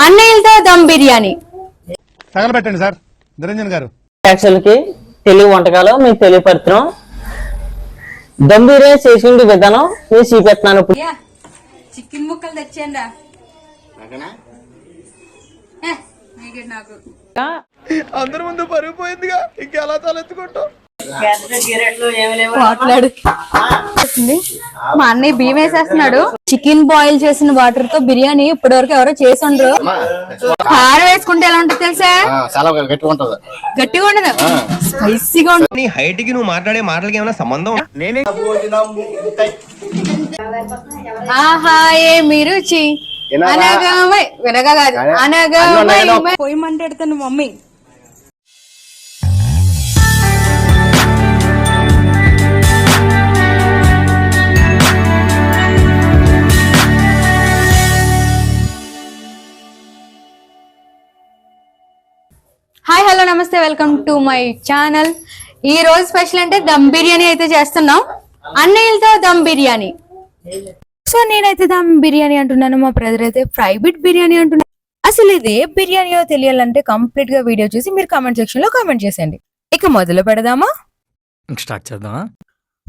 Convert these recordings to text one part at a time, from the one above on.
అన్నయ్యలతో దమ్ బిర్యానీ. తగలబెట్టండి సార్. నిరంజన్ గారు. ప్రేక్షకులకి తెలుగు వంటకాలు మీకు తెలియపడుతున్నాం దమ్ బిర్యానీ చేసుకునే విధానం నేను చూపెడుతున్నాను ఇప్పుడు చికెన్ ముక్కలు తెచ్చేయండి నాకు మాట్లాడు మా అన్నయ్య బియ్యం వేసేస్తున్నాడు. చికెన్ బాయిల్ చేసిన వాటర్తో బిర్యానీ ఇప్పటి వరకు ఎవరో చేసి ఉండరు. కారం వేసుకుంటే ఎలా ఉంటుంది తెలుసా? చాలా గట్టిగా ఉంటది. గట్టిగా ఉండదు. స్పైసీగా ఉంటుంది. హైట్కి నువ్వు మాట్లాడే మాటలకి ఏమైనా సంబంధం నేనే ఆహా ఏ మీరు రుచి. అనగామై అన్నం పొయ్యి మంటెడతాను మమ్మీ. నమస్తే వెల్కమ్ టు మై ఛానల్. ఈ రోజు స్పెషల్ అంటే దమ్ బిర్యానీ అయితే చేస్తున్నాం. అన్నయ్యలతో దమ్ బిర్యానీ. సో నేనైతే దమ్ బిర్యానీ అంటున్నాను మా బ్రదర్ అయితే ఫ్రై బిట్ బిర్యానీ అంటున్నాను అసలు ఇది ఏ బిర్యానీయో తెలియాలంటే కంప్లీట్గా వీడియో చూసి మీరు కామెంట్ సెక్షన్లో కామెంట్ చేసేయండి. ఇక మొదలు పెడదామా? స్టార్ట్ చేద్దామా?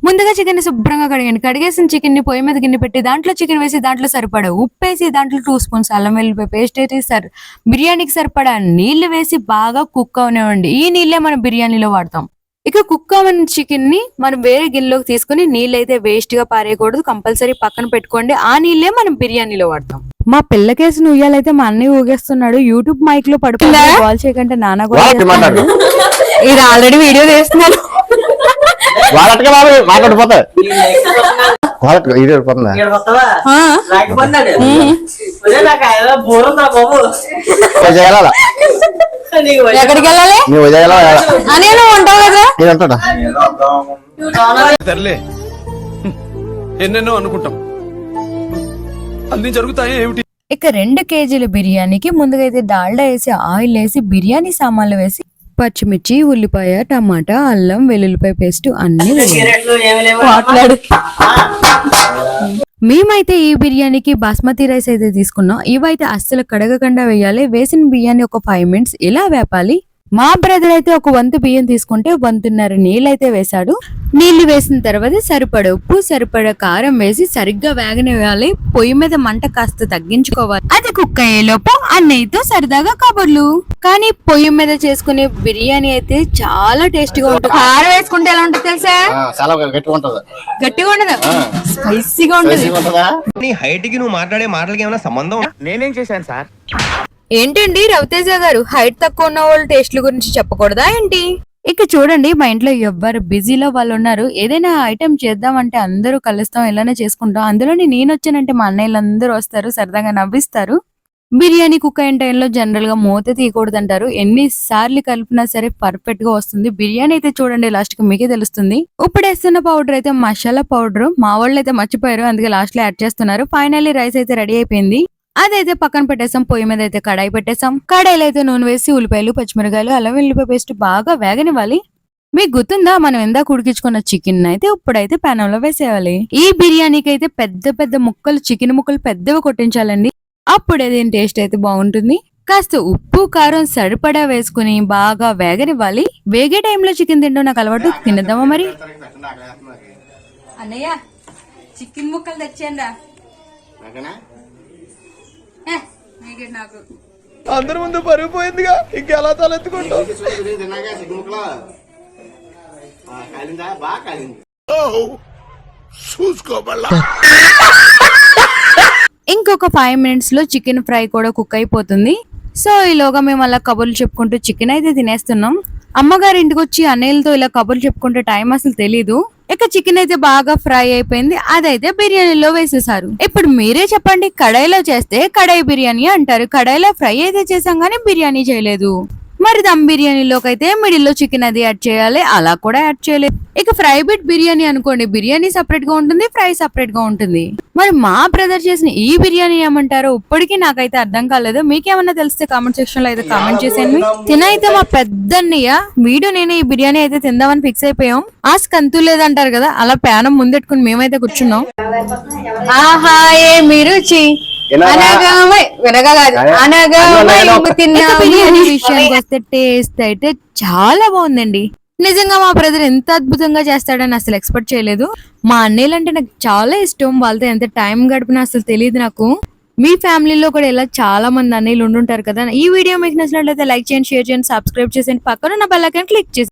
ముందుగా చికెన్ శుభ్రంగా కడిగండి కడిగేసిన చికెన్ని పొయ్యి మీద గిన్నె పెట్టి దాంట్లో చికెన్ వేసి దాంట్లో సరిపడా ఉప్పు వేసి దాంట్లో టూ స్పూన్స్ అల్లం వెల్లిపాయ పేస్ట్ వేసి సర్ బిర్యానీకి సరిపడా నీళ్ళు వేసి బాగా కుక్ అవనివ్వండి. ఈ నీళ్ళే మనం బిర్యానీలో వాడతాం. ఇక కుక్ అవ్వని చికెన్ని మనం వేరే గిన్నెలోకి తీసుకుని నీళ్ళు అయితే వేస్ట్గా పారేయకూడదు. కంపల్సరీ పక్కన పెట్టుకోండి. ఆ నీళ్ళే మనం బిర్యానీలో వాడతాం. మా పిల్లకేసిన ఉయ్యాలైతే మా అన్నయ్య ఊగేస్తున్నాడు. యూట్యూబ్ మైక్లో పడుకుందా కాల్ చేయకంటే నాన్న కూడా. ఇది ఆల్రెడీ వీడియో చేస్తున్నాను వాళ్ళట్టుగా బాబు మాట్లాడిపోతాయి వాళ్ళకి ఇది పోతుందా ఆ. చేయాల ఎక్కడికి వెళ్ళాలి? నువ్వు చేయాలా అని నువ్వు ఉంటావు కదా? నేను అంటాడా తరలే ఎన్నెన్నో అనుకుంటాం. అన్ని జరుగుతాయి ఏమిటి? ఇక రెండు కేజీల బిర్యానీకి ముందుగా అయితే డాల్డా వేసి ఆయిల్ వేసి బిర్యానీ సామాన్లు వేసి పచ్చిమిర్చి ఉల్లిపాయ టమాటా అల్లం వెల్లుల్లిపాయ పేస్ట్ అన్ని. మాట్లాడు. మేమైతే ఈ బిర్యానీకి బాస్మతి రైస్ అయితే తీసుకున్నాం. ఇవైతే అస్సలు కడగకుండా వేయాలి. వేసిన బియ్యాన్ని ఒక ఫైవ్ మినిట్స్ ఇలా వేపాలి? మా బ్రదర్ అయితే ఒక వంతు బియ్యం తీసుకుంటే వంతున్నర నీళ్ళు అయితే వేశాడు. నీళ్ళు వేసిన తర్వాత సరిపడ ఉప్పు సరిపడ కారం వేసి సరిగ్గా వేగనివ్వాలి. పొయ్యి మీద మంట కాస్త తగ్గించుకోవాలి. అది కుక్ అయ్యేలోపు అన్నయ్యతో సరదాగా కబుర్లు. కానీ పొయ్యి మీద చేసుకునే బిర్యానీ అయితే చాలా టేస్టీగా ఉంటుంది. కారం వేసుకుంటే ఎలా ఉంటుంది తెలుసా? చాలా గట్టిగా ఉంటది. గట్టిగా ఉండదు? స్పైసీగా ఉంటుంది. స్పైసీగా ఉంటదా? నీ హైట్కి నువ్వు మాట్లాడే మాటలకి ఏమైనా సంబంధం నేనేం చేశాను సార్? ఏంటండి రవితేజ గారు? హైట్ తక్కువ ఉన్న వాళ్ళ టేస్ట్ల గురించి చెప్పకూడదా ఏంటి? ఇక చూడండి మా ఇంట్లో ఎవ్వరు బిజీలో వాళ్ళు ఉన్నారు. ఏదైనా ఐటెం చేద్దామంటే అందరూ కలుస్తాం ఇలానే చేసుకుంటాం. అందులోని నేను వచ్చానంటే మా అన్నయ్యలు అందరూ వస్తారు సరదాగా నవ్విస్తారు. బిర్యానీ కుక్ అయిన టైంలో జనరల్గా మూత తీయకూడదు అంటారు ఎన్ని సార్లు కలిపినా సరే పర్ఫెక్ట్గా వస్తుంది. బిర్యానీ అయితే చూడండి లాస్ట్కి మీకే తెలుస్తుంది. ఇప్పుడు వేస్తున్న పౌడర్ అయితే మసాలా పౌడర్ మా వాళ్ళు అయితే మర్చిపోయారు అందుకే లాస్ట్లో యాడ్ చేస్తున్నారు. ఫైనల్లీ రైస్ అయితే రెడీ అయిపోయింది. అదైతే పక్కన పెట్టేసాం పొయ్యి మీద అయితే కడాయి పెట్టేసాం. కడాయిలో అయితే నూనె వేసి ఉల్లిపాయలు పచ్చిమిరకాయలు అల్లం వెల్లిపాయ పేస్ట్ బాగా వేగనివ్వాలి. మీకు గుర్తుందా? మనం ఇందాక ఉడికించుకున్న చికెన్ అయితే ఇప్పుడైతే పెనంలో వేసేయాలి. ఈ బిర్యానీకి అయితే పెద్ద పెద్ద ముక్కలు చికెన్ ముక్కలు పెద్దవి కొట్టించాలండి. అప్పుడే దీని టేస్ట్ అయితే బాగుంటుంది. కాస్త ఉప్పు కారం సరిపడా వేసుకుని బాగా వేగనివ్వాలి. వేగే టైంలో చికెన్ తింటూ నాకు అలవాటు. తినేద్దామా మరి? అన్నయ్య చికెన్ ముక్కలు తెచ్చేయండి నాకు? అందరి ముందు పరుగు పోయిందిగా. ఇంకెలా తలెత్తుకుంటావు? కాలింది ఇంకొక ఫైవ్ మినిట్స్లో చికెన్ ఫ్రై కూడా కుక్ అయిపోతుంది. సో ఈలోగా మేము అలా కబుర్లు చెప్పుకుంటూ చికెన్ అయితే తినేస్తున్నాం. అమ్మగారి ఇంటికి వచ్చి అన్నయ్యలతో ఇలా కబుర్లు చెప్పుకుంటే టైం అసలు తెలీదు. ఇక చికెన్ అయితే బాగా ఫ్రై అయిపోయింది. అదైతే బిర్యానీలో వేసేసారు ఇప్పుడు మీరే చెప్పండి కడాయిలో చేస్తే కడాయి బిర్యానీ అంటారు. కడాయిలో ఫ్రై అయితే చేసాం కానీ బిర్యానీ చేయలేదు. మరి దమ్ బిర్యానీలోకి అయితే మిడిల్లో చికెన్ అది యాడ్ చేయాలి అలా కూడా యాడ్ చేయలేదు ఇక ఫ్రై బిట్ బిర్యానీ అనుకోండి బిర్యానీ సపరేట్గా ఉంటుంది ఫ్రై సపరేట్గా ఉంటుంది. మరి మా బ్రదర్ చేసిన ఈ బిర్యానీ ఏమంటారో ఇప్పటికీ నాకైతే అర్థం కాలేదు. మీకేమన్నా తెలిస్తే కామెంట్ సెక్షన్లో అయితే కామెంట్ చేసేయండి. తినైతే మా పెద్దన్నయ్య వీడియో నేను ఈ బిర్యానీ అయితే తిందామని ఫిక్స్ అయిపోయాం. ఆ స్కంతు లేదంటారు కదా అలా ప్యానం ముందెట్టుకుని మేమైతే కూర్చున్నాం. ఆహా ఏ మీరు బిర్యానీ విషయానికి వస్తే టేస్ట్ అయితే చాలా బాగుందండి నిజంగా మా బ్రదర్ ఎంత అద్భుతంగా చేస్తాడని అసలు ఎక్స్పెక్ట్ చేయలేదు. మా అన్నయ్యలు అంటే నాకు చాలా ఇష్టం. వాళ్ళతో ఎంత టైం గడిపినా అసలు తెలియదు నాకు. మీ ఫ్యామిలీలో కూడా ఇలా చాలా మంది అన్నయ్యలు ఉండుంటారు కదా. ఈ వీడియో మీకు నచ్చినట్లయితే లైక్ చేయండి షేర్ చేయండి సబ్స్క్రైబ్ చేసేయండి. పక్కన ఉన్న బెల్ ఐకాన్ క్లిక్ చేసి